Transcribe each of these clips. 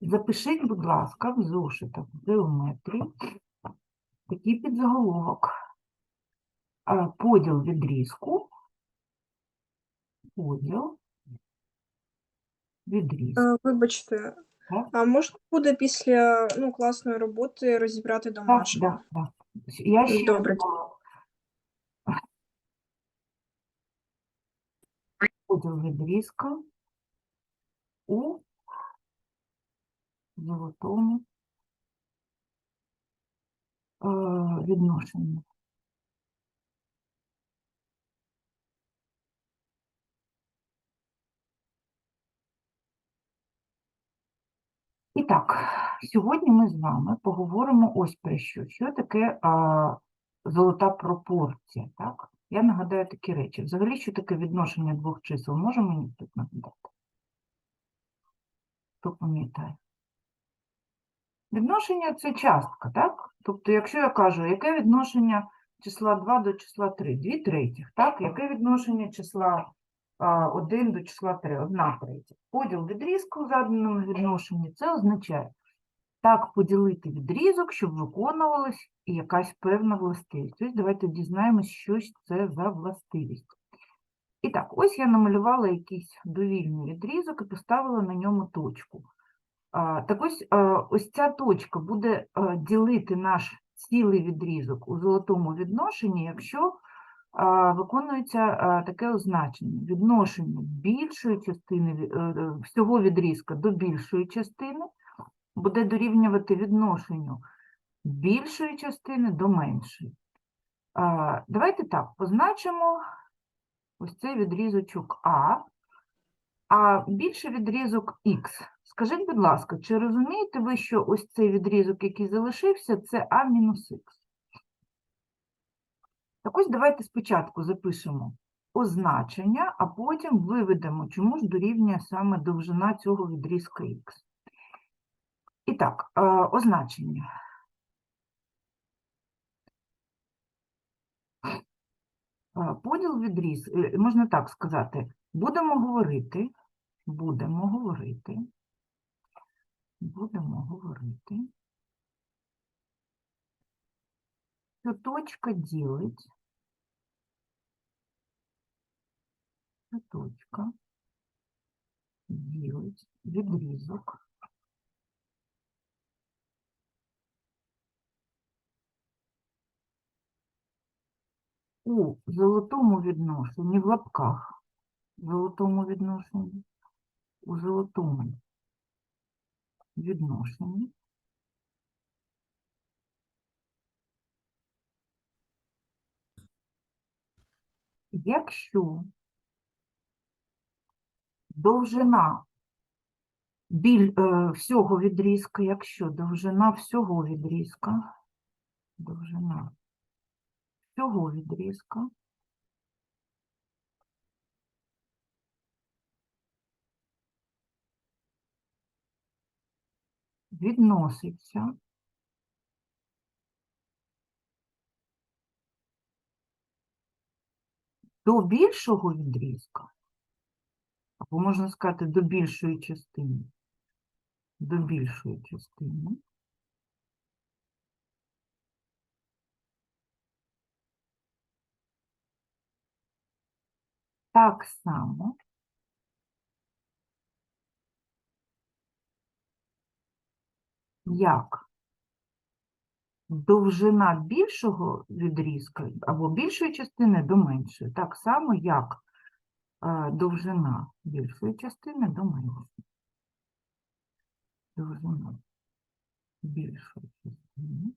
Запишіть, будь ласка, в зошитах в геометрії такий підзаголовок. Поділ відрізку. Поділ відрізку. Вибачте, Так. а можна буде після ну, класної роботи розібрати Так, так, так. Я ще Добре. Поділ відрізка у золотому е, відношенні. І так, сьогодні ми з вами поговоримо ось про що. Що таке а, золота пропорція, так? Я нагадаю такі речі. Взагалі, що таке відношення двох чисел? Може мені тут нагадати? Хто пам'ятає? Відношення – це частка, так? Тобто, якщо я кажу, яке відношення числа 2 до числа 3? 2 третіх, так? Яке відношення числа 1 до числа 3? 1 третя. Поділ відрізку в заданому відношенні – це означає так поділити відрізок, щоб виконувалась якась певна властивість. Ось давайте дізнаємось, що це за властивість. І так, ось я намалювала якийсь довільний відрізок і поставила на ньому точку. Так ось, ось ця точка буде ділити наш цілий відрізок у золотому відношенні, якщо виконується таке означення. Відношення більшої частини е, е, всього відрізка до більшої частини буде дорівнювати відношенню більшої частини до меншої. Давайте так, позначимо ось цей відрізочок А, а більший відрізок Х. Скажіть, будь ласка, чи розумієте ви, що ось цей відрізок, який залишився, це А мінус Х? Так ось давайте спочатку запишемо означення, а потім виведемо, чому ж дорівнює саме довжина цього відрізка Х. І так, е, означення. Е, Поділ відріз, е, можна так сказати, будемо говорити, будемо говорити, будемо говорити, що точка ділить, що точка ділить відрізок у золотому відношенні, в лапках, золотому відношенні, у золотому відношенні, якщо довжина біль, е, всього відрізка, якщо довжина всього відрізка, довжина всього відрізка відноситься до більшого відрізка, або можна сказати, до більшої частини, до більшої частини, так само. Як? Довжина більшого відрізка або більшої частини до меншої, так само як е, довжина більшої частини до меншої. Довжина більшої частини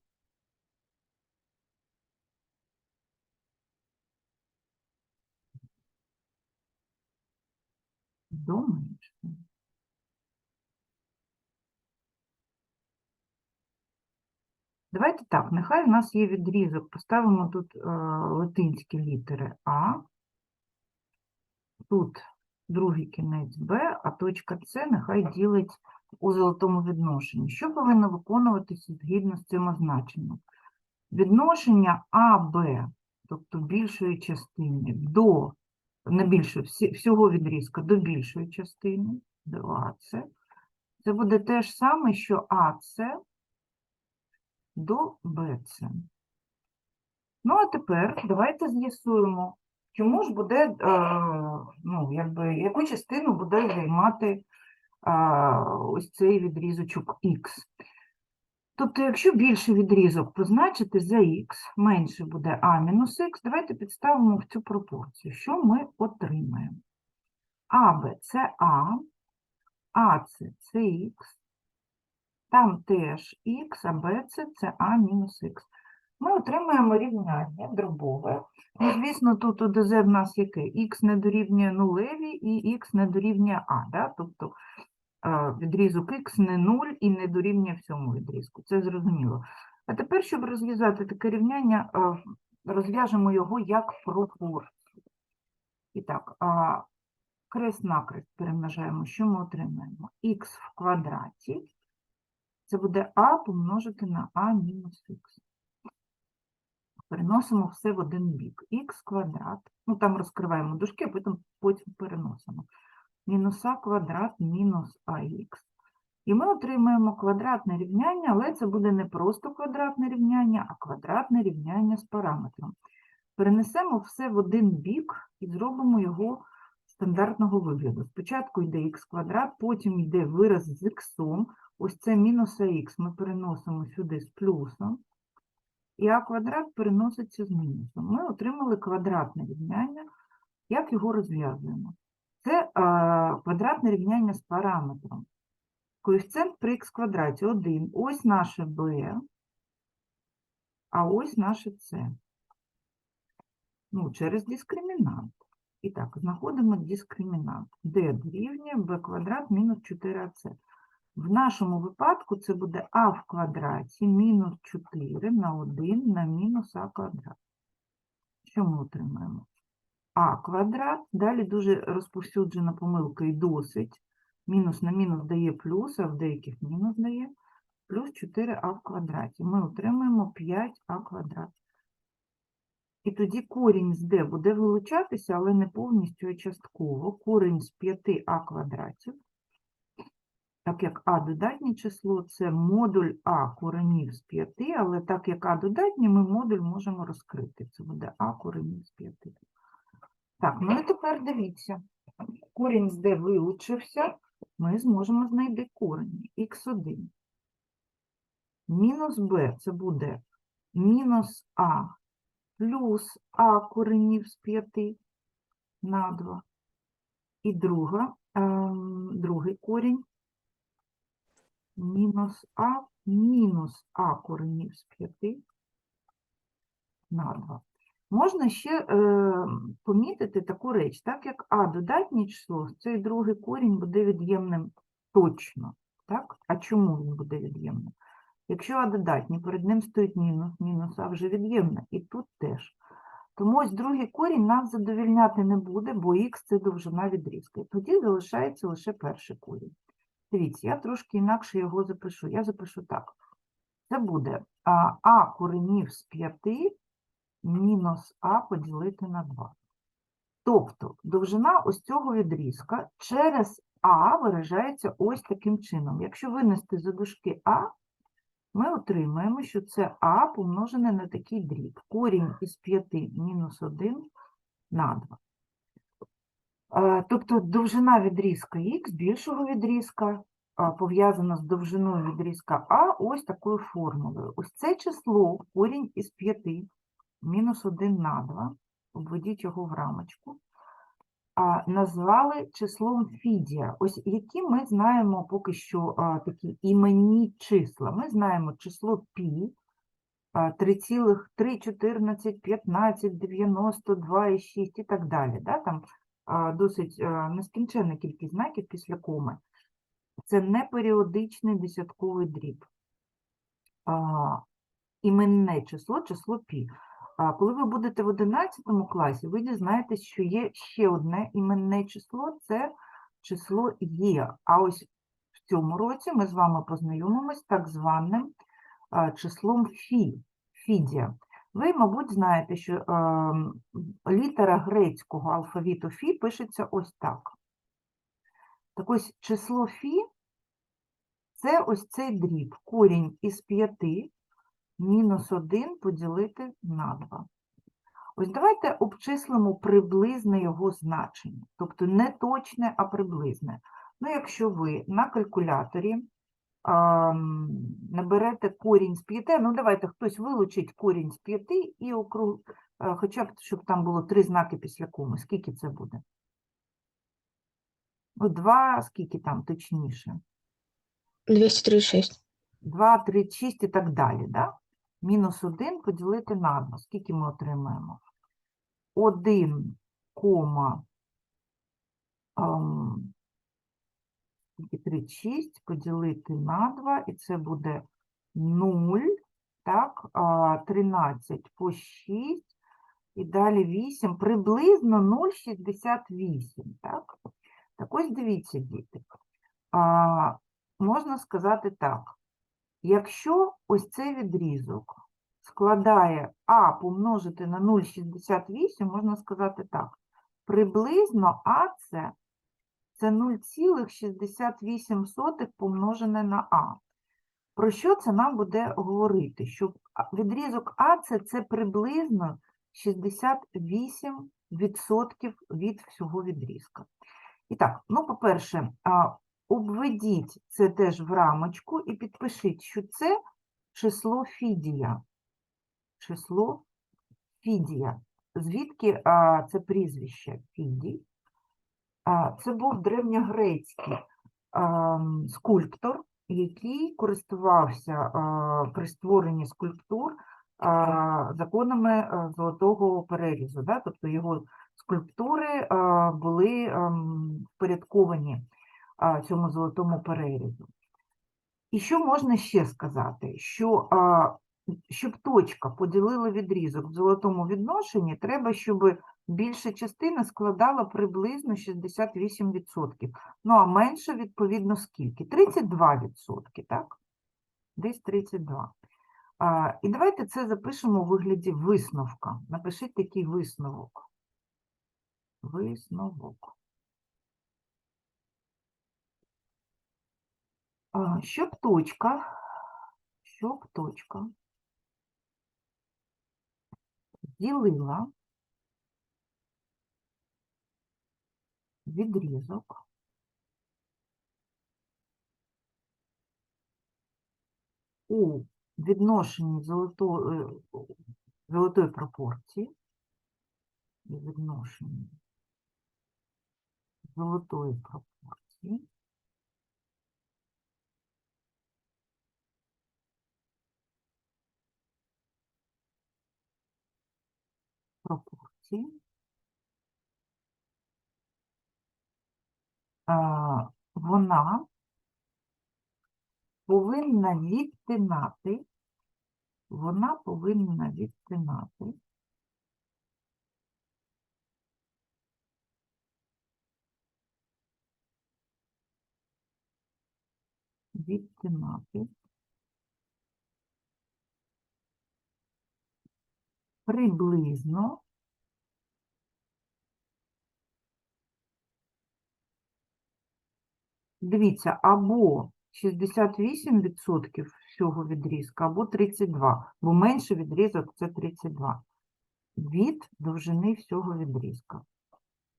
до. Давайте так, нехай у нас є відрізок, поставимо тут е, латинські літери А, тут другий кінець Б, а точка С нехай ділить у золотому відношенні. Що повинно виконуватися згідно з цим означенням? Відношення АБ, тобто більшої частини, до не більше, всього відрізка до більшої частини, до АЦ. Це буде те ж саме, що АЦ до БЦ. Ну, а тепер давайте з'ясуємо, чому ж буде, е, ну, якби, яку частину буде займати а, ось цей відрізочок Х. Тобто, якщо більший відрізок позначити за х, менше буде а мінус х, давайте підставимо в цю пропорцію. Що ми отримаємо? АБ це А, АЦ це х, там теж х, а БЦ це А мінус х. Ми отримаємо рівняння дробове. Ну, звісно, тут ОДЗ в нас яке? Х не дорівнює нулеві і х не дорівнює А. Да? Тобто а, відрізок х не 0 і не дорівнює всьому відрізку. Це зрозуміло. А тепер, щоб розв'язати таке рівняння, розв'яжемо його як пропорцію. І так, крест-накрест перемножаємо. Що ми отримаємо? х в квадраті. Це буде а помножити на а мінус х. Переносимо все в один бік. х квадрат. Ну, там розкриваємо дужки, а потім, потім переносимо мінус а квадрат мінус ах. І ми отримаємо квадратне рівняння, але це буде не просто квадратне рівняння, а квадратне рівняння з параметром. Перенесемо все в один бік і зробимо його стандартного вигляду. Спочатку йде х квадрат, потім йде вираз з х. Ось це мінус ах ми переносимо сюди з плюсом. І а квадрат переноситься з мінусом. Ми отримали квадратне рівняння. Як його розв'язуємо? Це квадратне рівняння з параметром. Коефіцієнт при х квадраті 1. Ось наше b, а ось наше c. Ну, через дискримінант. І так, знаходимо дискримінант. d дорівнює b квадрат мінус 4ac. В нашому випадку це буде а в квадраті мінус 4 на 1 на мінус а квадрат. Що ми отримаємо? А квадрат. Далі дуже розповсюджена помилка і досить. Мінус на мінус дає плюс, а в деяких мінус дає. Плюс 4а в квадраті. Ми отримаємо 5а квадрат. І тоді корінь з d буде вилучатися, але не повністю, а частково. Корінь з 5а квадратів. Так як а додатнє число, це модуль а коренів з 5, але так як а додатнє, ми модуль можемо розкрити. Це буде а коренів з 5. Так, ну і тепер дивіться. Корінь з d вилучився, ми зможемо знайти корені. х1. Мінус b це буде мінус а плюс а коренів з 5 на 2. І друга, ем, другий корінь мінус а мінус а коренів з 5 на 2. Можна ще е, помітити таку реч, так як а додатнє число, цей другий корінь буде від'ємним точно. Так? А чому він буде від'ємним? Якщо а додатнє, перед ним стоїть мінус, мінус а вже від'ємне, і тут теж. Тому ось другий корінь нас задовільняти не буде, бо х це довжина відрізка. І Тоді залишається лише перший корінь. Дивіться, я трошки інакше його запишу. Я запишу так. Це буде а коренів з 5 мінус а поділити на 2. Тобто довжина ось цього відрізка через а виражається ось таким чином. Якщо винести за дужки а, ми отримаємо, що це а помножене на такий дріб. Корінь із 5 мінус 1 на 2. Е, Тобто довжина відрізка х більшого відрізка пов'язана з довжиною відрізка а ось такою формулою. Ось це число корінь із 5 мінус 1 на 2, обведіть його в рамочку, назвали числом Фідія. Ось які ми знаємо поки що такі іменні числа. Ми знаємо число пі, 3,3, 14, 15, 92 і 6 і так далі. Да? Там досить нескінченна кількість знаків після коми. Це неперіодичний десятковий дріб. Іменне число, число пі. Коли ви будете в 11 класі, ви дізнаєтесь, що є ще одне іменне число це число є. А ось в цьому році ми з вами познайомимось з так званим числом фі, фідія. Ви, мабуть, знаєте, що е, літера грецького алфавіту фі пишеться ось так. Так ось число фі це ось цей дріб. Корінь із 5 мінус 1 поділити на 2. Ось давайте обчислимо приблизне його значення. Тобто не точне, а приблизне. Ну, якщо ви на калькуляторі ам, наберете корінь з 5, ну давайте хтось вилучить корінь з 5 і округ, е, хоча б, щоб там було три знаки після коми. Скільки це буде? Ну, два, скільки там точніше? 236. 2, 3, 6 і так далі, да? Мінус 1 поділити на 2. Скільки ми отримаємо? 1, ем, 36 поділити на 2, і це буде 0, так, а, 13 по 6, і далі 8, приблизно 0,68, так? Так ось дивіться, діти. Можна сказати так. Якщо ось цей відрізок складає А помножити на 0,68, можна сказати так. Приблизно А це, це 0,68 помножене на А. Про що це нам буде говорити? Що відрізок А це, це приблизно 68% від всього відрізка. І так, ну, по-перше, обведіть це теж в рамочку і підпишіть, що це число Фідія. Число Фідія. Звідки а, це прізвище Фідій? А, це був древньогрецький а, скульптор, який користувався а, при створенні скульптур а, законами золотого перерізу. Да? Тобто його скульптури а, були ем, впорядковані а, цьому золотому перерізу. І що можна ще сказати? Що щоб точка поділила відрізок в золотому відношенні, треба, щоб більша частина складала приблизно 68%. Ну, а менше, відповідно, скільки? 32%, так? Десь 32. А, і давайте це запишемо у вигляді висновка. Напишіть такий висновок. Висновок. Щоб точка, щоб точка. Ділила відрізок. У відношенні золотої, золотої пропорції, відношенні золотої пропорції, пропорції, вона повинна відтинати, вона повинна відтинати відтинати приблизно Дивіться, або 68% всього відрізка, або 32, бо менший відрізок це 32. Від довжини всього відрізка.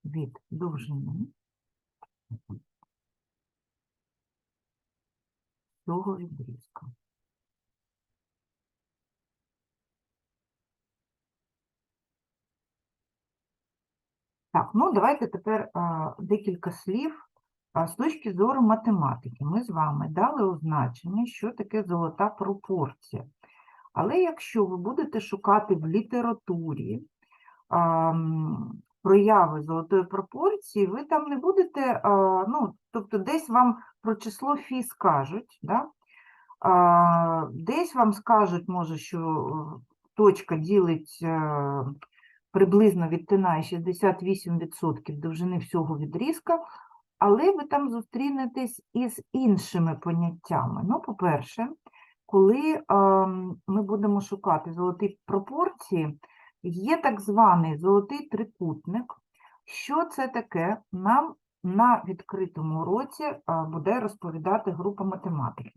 Від довжини всього відрізка. Так, ну давайте тепер а, декілька слів а, з точки зору математики. Ми з вами дали означення, що таке золота пропорція. Але якщо ви будете шукати в літературі а, прояви золотої пропорції, ви там не будете, а, ну, тобто десь вам про число фі скажуть, да? а, десь вам скажуть, може, що е, точка ділить е, приблизно відтинає 68% довжини всього відрізка, але ви там зустрінетесь із іншими поняттями. Ну, по-перше, коли ми будемо шукати золоті пропорції, є так званий золотий трикутник. Що це таке? Нам на відкритому уроці буде розповідати група математики.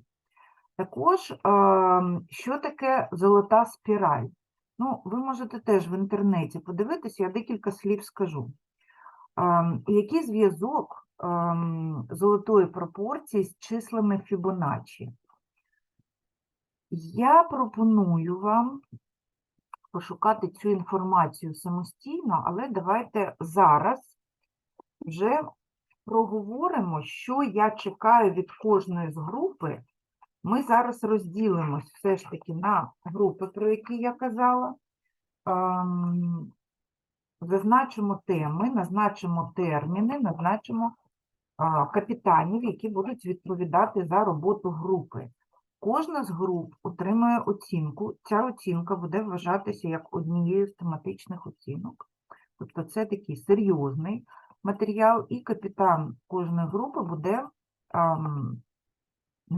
Також, що таке золота спіраль? Ну, ви можете теж в інтернеті подивитися, я декілька слів скажу. Ем, Який зв'язок ем, золотої пропорції з числами Фібоначчі? Я пропоную вам пошукати цю інформацію самостійно, але давайте зараз вже проговоримо, що я чекаю від кожної з групи. Ми зараз розділимось все ж таки на групи, про які я казала. Ем, Зазначимо теми, назначимо терміни, назначимо капітанів, які будуть відповідати за роботу групи. Кожна з груп отримує оцінку. Ця оцінка буде вважатися як однією з тематичних оцінок. Тобто це такий серйозний матеріал, і капітан кожної групи буде, ну,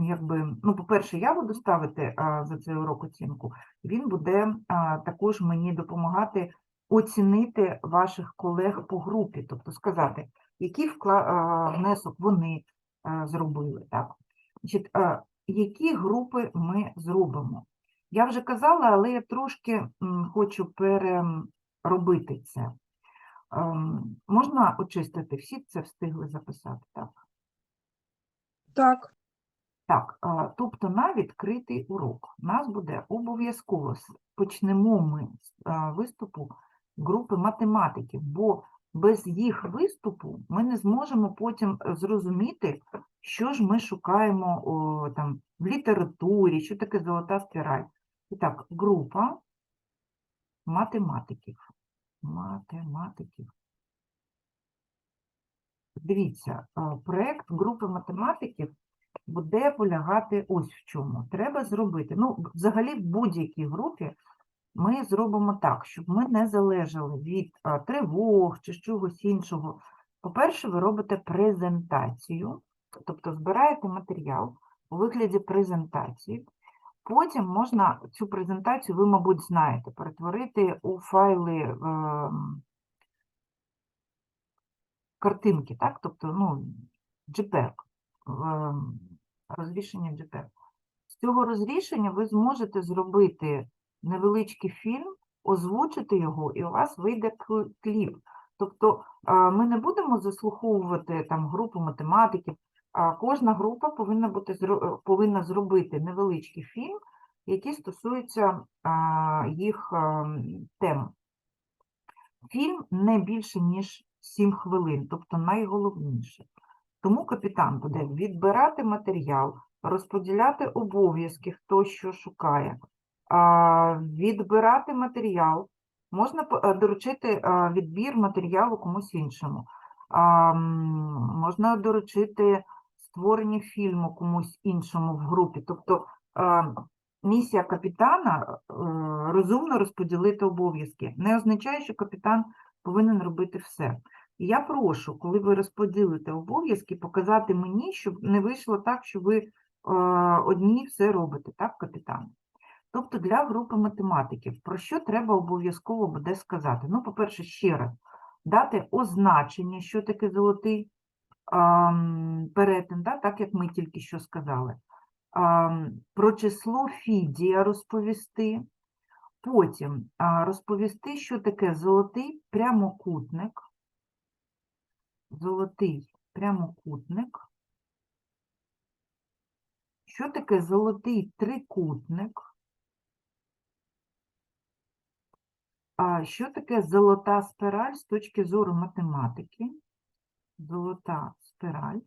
якби, ну, по-перше, я буду ставити а, за цей урок оцінку, він буде а, також мені допомагати оцінити ваших колег по групі, тобто сказати, який вкла... а, внесок вони а, зробили. Так? Значить, а, які групи ми зробимо? Я вже казала, але я трошки м, хочу переробити це. Можна очистити, всі це встигли записати, так? Так, Так, тобто на відкритий урок нас буде обов'язково, почнемо ми з виступу групи математиків, бо без їх виступу ми не зможемо потім зрозуміти, що ж ми шукаємо о, там, в літературі, що таке золота спіраль. І так, група математиків. Математиків. Дивіться, а, проект групи математиків буде полягати ось в чому. Треба зробити. Ну, взагалі, в будь-якій групі ми зробимо так, щоб ми не залежали від тривог чи чогось іншого. По-перше, ви робите презентацію, тобто збираєте матеріал у вигляді презентації. Потім можна цю презентацію, ви, мабуть, знаєте, перетворити у файли ем, картинки, так? Тобто, ну, JPEG, ем, розрішення JPEG. З цього розрішення ви зможете зробити невеличкий фільм, озвучити його, і у вас вийде кліп. Тобто ми не будемо заслуховувати там групу математиків, а кожна група повинна бути е, повинна зробити невеличкий фільм, який стосується їх ем, тем. Фільм не більше, ніж 7 хвилин, тобто найголовніше. Тому капітан буде відбирати матеріал, розподіляти обов'язки, хто що шукає, відбирати матеріал. Можна е, доручити відбір матеріалу комусь іншому. Можна доручити створення фільму комусь іншому в групі. Тобто місія капітана е, розумно розподілити обов'язки. Не означає, що капітан повинен робити все. Я прошу, коли ви розподілите обов'язки, показати мені, щоб не вийшло так, що ви е, одні все робите, так, капітан? Тобто для групи математиків, про що треба обов'язково буде сказати? Ну, по-перше, ще раз, дати означення, що таке золотий перетин, да, так як ми тільки що сказали. Про число Фідія розповісти. Потім розповісти, що таке золотий прямокутник. Золотий прямокутник. Що таке золотий трикутник? А що таке золота спіраль з точки зору математики? Золота спіраль.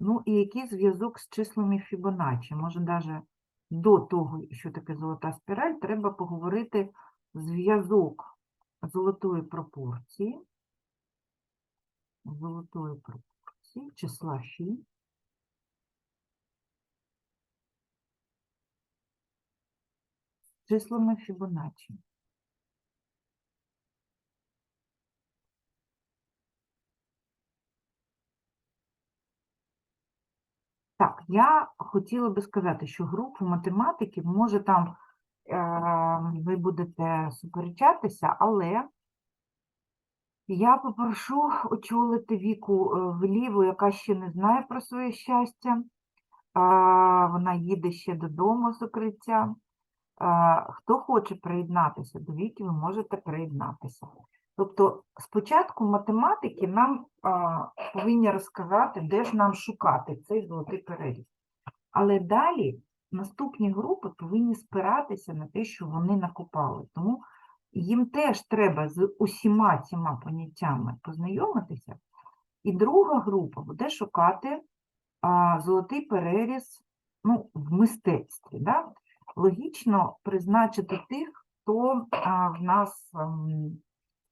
Ну і який зв'язок з числами Фібоначчі? Може, навіть до того, що таке золота спіраль, треба поговорити зв'язок золотої пропорції, золотої пропорції, числа Фі. з числами Фібоначчі. Так, я хотіла би сказати, що групу математиків, може там е, ви будете суперечатися, але Я попрошу очолити віку е, вліво, яка ще не знає про своє щастя. Вона їде ще додому з укриття. Хто хоче приєднатися до віки, ви можете приєднатися. Тобто спочатку математики нам повинні розказати, де ж нам шукати цей золотий перелік. Але далі наступні групи повинні спиратися на те, що вони накопали. Тому їм теж треба з усіма цими поняттями познайомитися. І друга група буде шукати а, золотий переріз ну, в мистецтві. Да? Логічно призначити тих, хто а, в нас ем,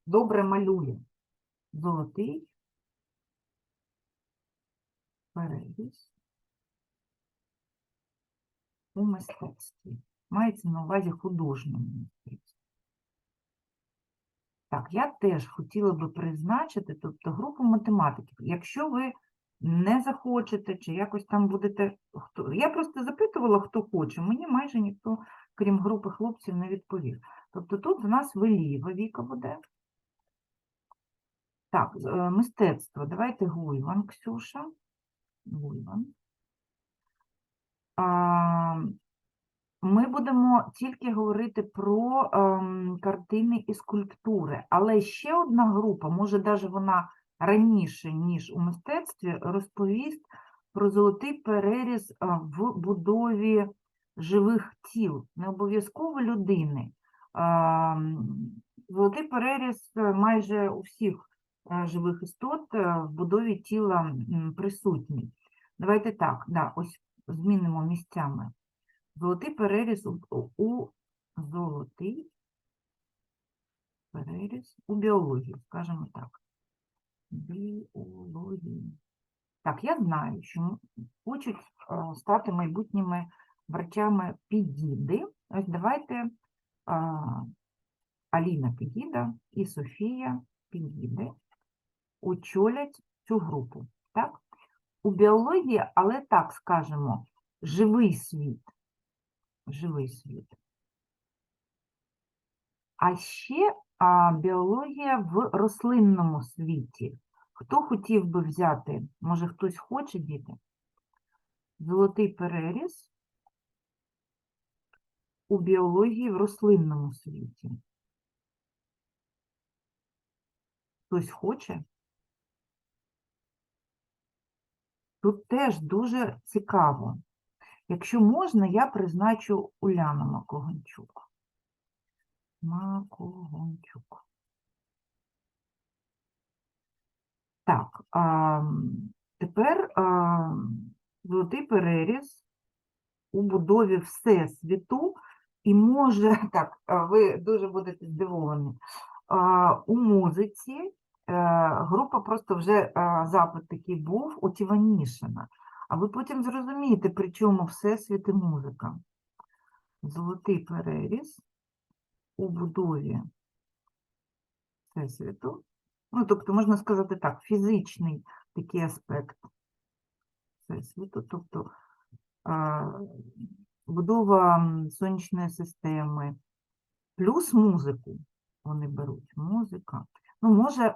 добре малює. Золотий переріз у мистецтві. Мається на увазі художньому мистецтві. Так, я теж хотіла би призначити, тобто групу математиків. Якщо ви не захочете, чи якось там будете. Хто... Я просто запитувала, хто хоче. Мені майже ніхто, крім групи хлопців, не відповів. Тобто тут в нас вліво віка буде. Так, е, мистецтво. Давайте Гуйван, Ксюша. Гуйван. А, Ми будемо тільки говорити про ем, картини і скульптури, але ще одна група, може навіть вона раніше, ніж у мистецтві, розповість про золотий переріз в будові живих тіл, не обов'язково людини. А, м, Золотий переріз е, майже у всіх е, живих істот е, в будові тіла присутній. Давайте так, да, ось змінимо місцями. Золотий переріз у, у- золотий переріз у біології, скажімо так. Біології. Так, я знаю, що хочуть е, стати майбутніми врачами Підіди. Ось давайте а, Аліна Підіда і Софія Підіди очолять цю групу. Так? У біології, але так скажемо, живий світ. Живий світ. А ще а, біологія в рослинному світі. Хто хотів би взяти? Може, хтось хоче діти? Золотий переріз у біології в рослинному світі. Хтось хоче? Тут теж дуже цікаво. Якщо можна, я призначу Уляну Макогончук. Макогончук. Так, а, тепер а, золотий переріз у будові Всесвіту, і може, так, ви дуже будете здивовані, а, у музиці е, група просто вже а, запит такий був у Тіванішина. А ви потім зрозумієте, при чому Всесвіт і музика. Золотий переріз у будові Всесвіту. Ну, тобто, можна сказати так, фізичний такий аспект Всесвіту, тобто будова сонячної системи, плюс музику вони беруть, музика. Ну, може,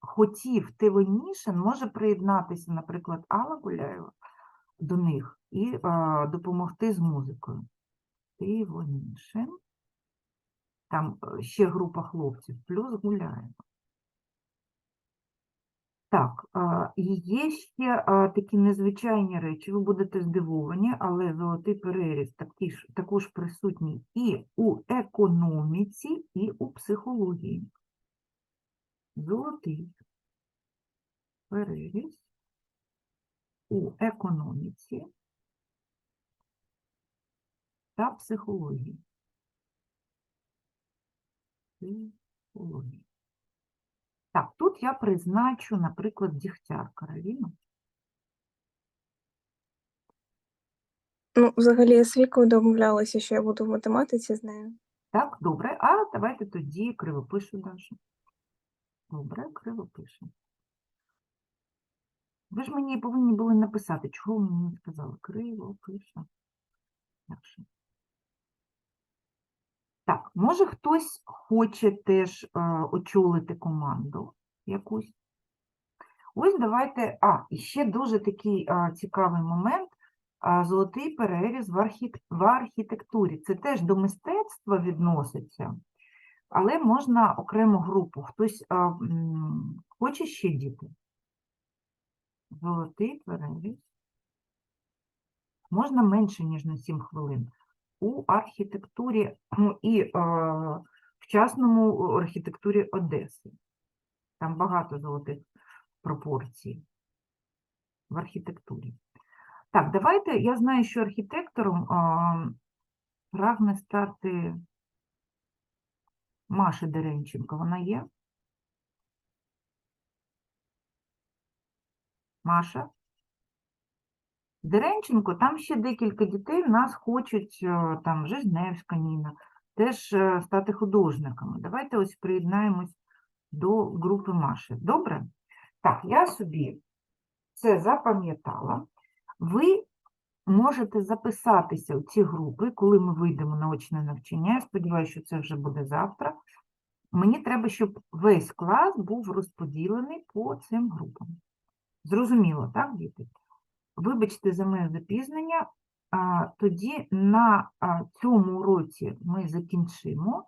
хотів Тивонішин, може приєднатися, наприклад, Алла Гуляєва до них і а, допомогти з музикою. Тивонішин. Там е, ще група хлопців, плюс Гуляєва. Так, і є ще такі незвичайні речі, ви будете здивовані, але золотий переріз також присутній і у економіці, і у психології. Золотий переріз у економіці та психології. Психології. Так, тут я призначу, наприклад, Дігтяр Кароліну. Ну, взагалі, я з вікою домовлялася, що я буду в математиці з нею. Так, добре. А давайте тоді кривопишу Дашу. Добре, криво кривопишу. Ви ж мені повинні були написати, чого ви мені не сказали. Кривопишу. Даша. Так, може хтось хоче теж е, очолити команду. якусь. Ось давайте. А, і ще дуже такий а, цікавий момент. А, золотий переріз в архітектурі. Це теж до мистецтва відноситься, але можна окрему групу. Хтось а, хоче ще діти? Золотий переріз. Можна менше, ніж на 7 хвилин. У архітектурі ну, і е, в частному архітектурі Одеси. Там багато золотих пропорцій в архітектурі. Так, давайте, я знаю, що архітектором а, прагне стати Маша Деренченко. Вона є? Маша? Деренченко, там ще декілька дітей в нас хочуть, е, там Жизневська Ніна, теж е, стати художниками. Давайте ось приєднаємось до групи Маші. Добре? Так, я собі це запам'ятала. Ви можете записатися у ці групи, коли ми вийдемо на очне навчання. Я сподіваюся, що це вже буде завтра. Мені треба, щоб весь клас був розподілений по цим групам. Зрозуміло, так, діти? Вибачте за моє запізнення. Тоді на цьому уроці ми закінчимо.